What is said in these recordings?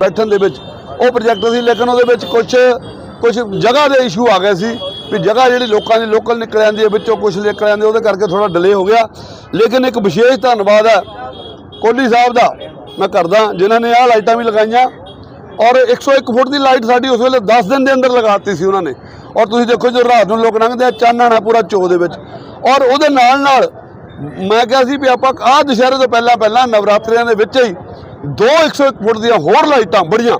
ਬੈਠਣ ਦੇ ਵਿੱਚ। ਉਹ ਪ੍ਰੋਜੈਕਟ ਸੀ, ਲੇਕਿਨ ਉਹਦੇ ਵਿੱਚ ਕੁਝ ਕੁਝ ਜਗ੍ਹਾ ਦੇ ਇਸ਼ੂ ਆ ਗਏ ਸੀ ਵੀ ਜਗ੍ਹਾ ਜਿਹੜੀ ਲੋਕਾਂ ਦੀ ਲੋਕਲ ਨਿਕਲ ਜਾਂਦੀ ਹੈ, ਵਿੱਚੋਂ ਕੁਝ ਨਿਕਲ ਜਾਂਦੇ, ਉਹਦੇ ਕਰਕੇ ਥੋੜਾ ਡਿਲੇ ਹੋ ਗਿਆ। ਲੇਕਿਨ ਇੱਕ ਵਿਸ਼ੇਸ਼ ਧੰਨਵਾਦ ਹੈ ਕੋਹਲੀ ਸਾਹਿਬ ਦਾ। ਮੈਂ ਕਰਦਾ, ਜਿਨ੍ਹਾਂ ਨੇ ਆਹ ਲਾਈਟਾਂ ਵੀ ਲਗਾਈਆਂ ਔਰ 101 ਫੁੱਟ ਦੀ ਲਾਈਟ ਸਾਡੀ ਉਸ ਵੇਲੇ 10 ਦਿਨ ਦੇ ਅੰਦਰ ਲਗਾਤੀ ਸੀ ਉਹਨਾਂ ਨੇ। ਔਰ ਤੁਸੀਂ ਦੇਖੋ ਜੋ ਰਾਤ ਨੂੰ ਲੋਕ ਲੰਘਦੇ ਆ ਚਾਨਣ ਹੈ ਪੂਰਾ ਚੋ ਦੇ ਵਿੱਚ। ਔਰ ਉਹਦੇ ਨਾਲ ਨਾਲ ਮੈਂ ਕਿਹਾ ਸੀ ਵੀ ਆਪਾਂ ਆਹ ਦੁਸ਼ਹਿਰੇ ਤੋਂ ਪਹਿਲਾਂ ਪਹਿਲਾਂ ਨਵਰਾਤਰਿਆਂ ਦੇ ਵਿੱਚ ਹੀ ਦੋ 101 ਫੁੱਟ ਦੀਆਂ ਹੋਰ ਲਾਈਟਾਂ ਬੜੀਆਂ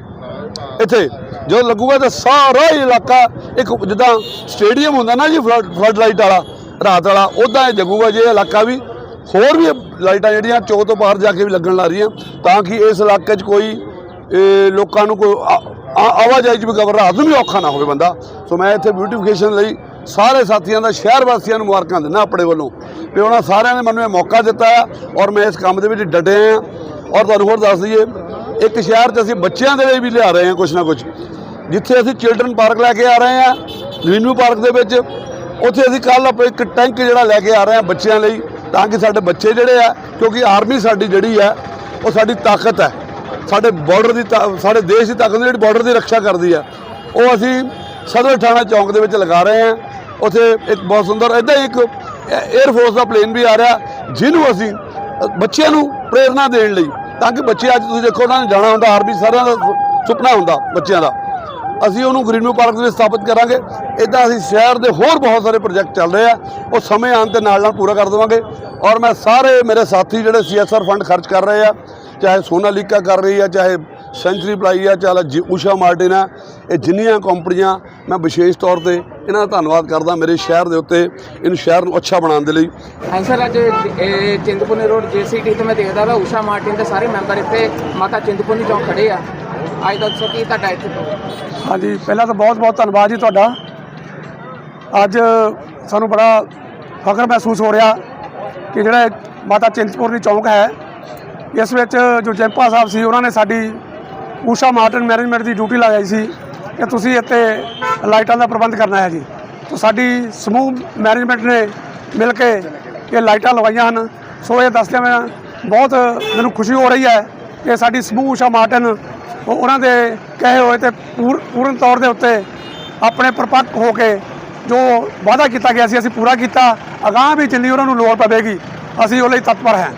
ਇੱਥੇ। ਜੋ ਲੱਗੂਗਾ ਤਾਂ ਸਾਰਾ ਹੀ ਇਲਾਕਾ ਇੱਕ ਜਿੱਦਾਂ ਸਟੇਡੀਅਮ ਹੁੰਦਾ ਨਾ ਜੀ, ਫਲੱਡ ਫਲੱਡ ਲਾਈਟ ਵਾਲਾ, ਰਾਤ ਵਾਲਾ, ਉਦਾਂ ਇਹ ਜਗੂਗਾ ਜੇ ਇਹ ਇਲਾਕਾ ਵੀ। ਹੋਰ ਵੀ ਲਾਈਟਾਂ ਜਿਹੜੀਆਂ ਚੌਕ ਤੋਂ ਬਾਹਰ ਜਾ ਕੇ ਵੀ ਲੱਗਣ ਲੱਗ ਰਹੀਆਂ, ਤਾਂ ਕਿ ਇਸ ਇਲਾਕੇ 'ਚ ਕੋਈ ਲੋਕਾਂ ਨੂੰ ਕੋਈ ਆਵਾਜਾਈ 'ਚ ਵੀ ਕਵਰ ਰਾਤ ਨੂੰ ਵੀ ਔਖਾ ਨਾ ਹੋਵੇ ਬੰਦਾ। ਸੋ ਮੈਂ ਇੱਥੇ ਬਿਊਟੀਫਿਕੇਸ਼ਨ ਲਈ ਸਾਰੇ ਸਾਥੀਆਂ ਦਾ, ਸ਼ਹਿਰ ਵਾਸੀਆਂ ਨੂੰ ਮੁਬਾਰਕਾਂ ਦਿੰਦਾ ਆਪਣੇ ਵੱਲੋਂ। ਵੀ ਉਹਨਾਂ ਸਾਰਿਆਂ ਨੇ ਮੈਨੂੰ ਇਹ ਮੌਕਾ ਦਿੱਤਾ ਆ ਔਰ ਮੈਂ ਇਸ ਕੰਮ ਦੇ ਵਿੱਚ ਡਟੇ ਆ ਔਰ ਤੁਹਾਨੂੰ ਹੋਰ ਦੱਸ ਦਈਏ, ਇੱਕ ਸ਼ਹਿਰ 'ਚ ਅਸੀਂ ਬੱਚਿਆਂ ਦੇ ਲਈ ਵੀ ਲਿਆ ਰਹੇ ਹਾਂ ਕੁਛ ਨਾ ਕੁਛ। ਜਿੱਥੇ ਅਸੀਂ ਚਿਲਡਰਨ ਪਾਰਕ ਲੈ ਕੇ ਆ ਰਹੇ ਹਾਂ ਰੀਨੂ ਪਾਰਕ ਦੇ ਵਿੱਚ, ਉੱਥੇ ਅਸੀਂ ਕੱਲ ਆਪਾਂ ਇੱਕ ਟੈਂਕ ਜਿਹੜਾ ਲੈ ਕੇ ਆ ਰਹੇ ਹਾਂ ਬੱਚਿਆਂ ਲਈ, ਤਾਂ ਕਿ ਸਾਡੇ ਬੱਚੇ ਜਿਹੜੇ ਆ, ਕਿਉਂਕਿ ਆਰਮੀ ਸਾਡੀ ਜਿਹੜੀ ਹੈ ਉਹ ਸਾਡੀ ਤਾਕਤ ਹੈ। ਸਾਡੇ ਬਾਰਡਰ ਦੀ ਤਾ- ਸਾਡੇ ਦੇਸ਼ ਦੀ ਤਾਕਤ ਜਿਹੜੀ ਬਾਰਡਰ ਦੀ ਰੱਖਿਆ ਕਰਦੀ ਹੈ ਉਹ ਅਸੀਂ ਸਦਰ ਥਾਣਾ ਚੌਂਕ ਦੇ ਵਿੱਚ ਲਗਾ ਰਹੇ ਹਾਂ। ਉੱਥੇ ਇੱਕ ਬਹੁਤ ਸੁੰਦਰ ਇਦਾਂ ਹੀ ਇੱਕ 에ਅਰ ਫੋਰਸ ਦਾ ਪਲੇਨ ਵੀ ਆ ਰਿਹਾ, ਜਿਹਨੂੰ ਅਸੀਂ ਬੱਚਿਆਂ ਨੂੰ ਪ੍ਰੇਰਣਾ ਦੇਣ ਲਈ, ਤਾਂ ਕਿ ਬੱਚੇ ਅੱਜ ਤੁਸੀਂ ਦੇਖੋ ਉਹਨਾਂ ਨੇ ਜਾਣਾ ਹੁੰਦਾ, ਆਰਮੀ ਸਾਰਿਆਂ ਦਾ ਸੁਪਨਾ ਹੁੰਦਾ ਬੱਚਿਆਂ ਦਾ। ਅਸੀਂ ਉਹਨੂੰ ਗ੍ਰੀਨਵਿਊ ਪਾਰਕ ਦੇ ਵਿੱਚ ਸਥਾਪਿਤ ਕਰਾਂਗੇ। ਇਦਾਂ ਅਸੀਂ ਸ਼ਹਿਰ ਦੇ ਹੋਰ ਬਹੁਤ ਸਾਰੇ ਪ੍ਰੋਜੈਕਟ ਚੱਲ ਰਹੇ ਆ। ਉਹ ਸਮੇਂ ਆਉਣ ਤੇ ਨਾਲ ਨਾਲ ਪੂਰਾ ਕਰ ਦੇਵਾਂਗੇ। ਔਰ ਮੈਂ ਸਾਰੇ ਮੇਰੇ ਸਾਥੀ ਜਿਹੜੇ ਸੀਐਸਆਰ ਫੰਡ ਖਰਚ ਕਰ ਰਹੇ ਆ, ਚਾਹੇ ਸੋਨਾਲੀਕਾ ਕਰ ਰਹੀ ਆ, ਚਾਹੇ ਸੈਂਚਰੀ ਪਲਾਈ ਆ ਚਾਹੇ ਜੀ ਊਸ਼ਾ ਮਾਰਟਿਨ ਆ। ਇਹ ਜਿੰਨੀਆਂ ਕੰਪਨੀਆਂ ਮੈਂ ਵਿਸ਼ੇਸ਼ ਤੌਰ ਤੇ ਇਹਨਾਂ ਦਾ ਧੰਨਵਾਦ ਕਰਦਾ ਮੇਰੇ ਸ਼ਹਿਰ ਦੇ ਉੱਤੇ ਇਹਨੂੰ ਸ਼ਹਿਰ ਨੂੰ ਅੱਛਾ ਬਣਾਉਣ ਦੇ ਲਈ। ਹਾਂ ਸਰ ਅੱਜ ਇਹ ਚਿੰਤਪੁਰਨੀ ਰੋਡ ਜੀਸੀਟੀ ਤੇ ਮੈਂ ਦੇਖਦਾ ਵਾ ਊਸ਼ਾ ਮਾਰਟਿਨ ਦੇ ਸਾਰੇ ਮੈਂਬਰ ਇੱਥੇ ਮਾਤਾ ਚਿੰਤਪੁਰਨੀ ਚੌਂਕ ਖੜੇ ਆ। ਅੱਜ ਦੱਸੋ ਕੀ ਤੁਹਾਡਾ ਇੱਥੇ? ਹਾਂਜੀ ਪਹਿਲਾਂ ਤਾਂ ਬਹੁਤ ਬਹੁਤ ਧੰਨਵਾਦ ਜੀ ਤੁਹਾਡਾ। ਅੱਜ ਸਾਨੂੰ ਬੜਾ ਫਖਰ ਮਹਿਸੂਸ ਹੋ ਰਿਹਾ ਕਿ ਜਿਹੜਾ ਮਾਤਾ ਚਿੰਤਪੁਰਨੀ ਚੌਂਕ ਹੈ ਇਸ ਵਿੱਚ ਜੋ ਜੈਂਪਾ ਸਾਹਿਬ ਸੀ ਉਹਨਾਂ ਨੇ ਸਾਡੀ ਊਸ਼ਾ ਮਾਰਟਨ ਮੈਨੇਜਮੈਂਟ ਦੀ ਡਿਊਟੀ ਲਗਾਈ ਸੀ ਕਿ ਤੁਸੀਂ ਇੱਥੇ ਲਾਈਟਾਂ ਦਾ ਪ੍ਰਬੰਧ ਕਰਨਾ ਹੈ ਜੀ। ਤਾਂ ਸਾਡੀ ਸਮੂਹ ਮੈਨੇਜਮੈਂਟ ਨੇ ਮਿਲ ਕੇ ਇਹ ਲਾਈਟਾਂ ਲਗਾਈਆਂ ਹਨ। ਸੋ ਇਹ ਦੱਸਦਿਆਂ ਮੈਂ ਬਹੁਤ ਮੈਨੂੰ ਖੁਸ਼ੀ ਹੋ ਰਹੀ ਹੈ ਕਿ ਸਾਡੀ ਸਮੂਹ ਊਸ਼ਾ ਮਾਰਟਨ ਉਹ ਉਹਨਾਂ ਦੇ ਕਹੇ ਹੋਏ ਤੇ ਪੂਰ- ਪੂਰਨ ਤੌਰ ਦੇ ਉੱਤੇ ਆਪਣੇ ਪਰਪੱਕ ਹੋ ਕੇ ਜੋ ਵਾਅਦਾ ਕੀਤਾ ਗਿਆ ਸੀ, ਅਸੀਂ ਪੂਰਾ ਕੀਤਾ। ਅਗਾਂਹ ਵੀ ਜਿੰਨੀ ਉਹਨਾਂ ਨੂੰ ਲੋੜ ਪਵੇਗੀ, ਅਸੀਂ ਉਹ ਲਈ ਤਤਪਰ ਹਾਂ।